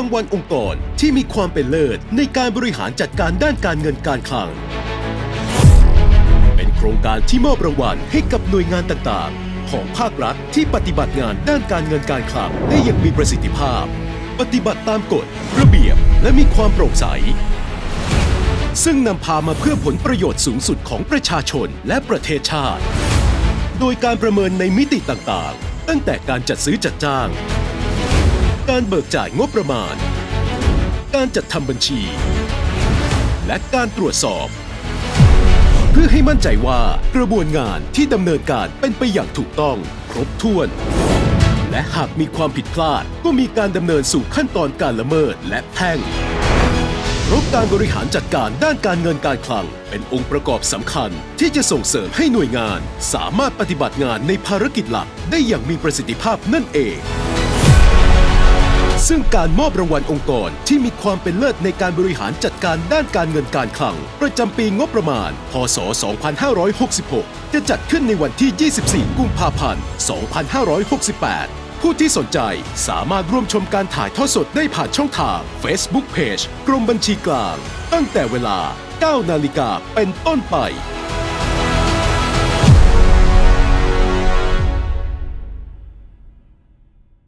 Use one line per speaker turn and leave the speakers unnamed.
างวัลองค์กรที่มีความเป็นเลิศในการบริหารจัดการด้านการเงินการคลัง เป็นโครงการที่มอบรางวัลให้กับหน่วยงานต่างๆ ของภาครัฐที่ปฏิบัติงานด้านการเงินการคลังได้อย่างมีประสิทธิภาพ ปฏิบัติตามกฎ ระเบียบ และมีความโปร่งใส ซึ่งนำพามาเพื่อผลประโยชน์สูงสุดของประชาชนและประเทศชาติ โดยการประเมินในมิติต่างๆ ตั้งแต่การจัดซื้อจัดจ้าง การเบิกจ่ายงบประมาณ การจัดทำบัญชี และการตรวจสอบ เพื่อให้มั่นใจว่ากระบวนงานที่ดำเนินการเป็นไปอย่างถูกต้อง ครบถ้วน และหากมีความผิดพลาดก็มีการดำเนินสู่ขั้นตอนการละเมิดและแพ่งราะการบริหารจัดการด้านการเงินการคลัง เป็นองค์ประกอบสำคัญ ที่จะส่งเสริมให้หน่วยงาน สามารถปฏิบัติงานในภารกิจหลักได้อย่างมีประสิทธิภาพนั่นเอง ซึ่งการมอบรางวัลองค์กรที่มีความเป็นเลิศในการบริหารจัดการด้านการเงินการคลัง ประจำปีงบประมาณ พศ 2566 จะจัดขึ้นในวันที่ 24 กุมภาพันธ์ 2568ผู้ที่สนใจสามารถร่วมชมการถ่ายทอดสดได้ผ่านช่องทาง Facebook Page กรมบัญชีกลาง ตั้งแต่เวลา 9 นาฬิกาเป็นต้นไป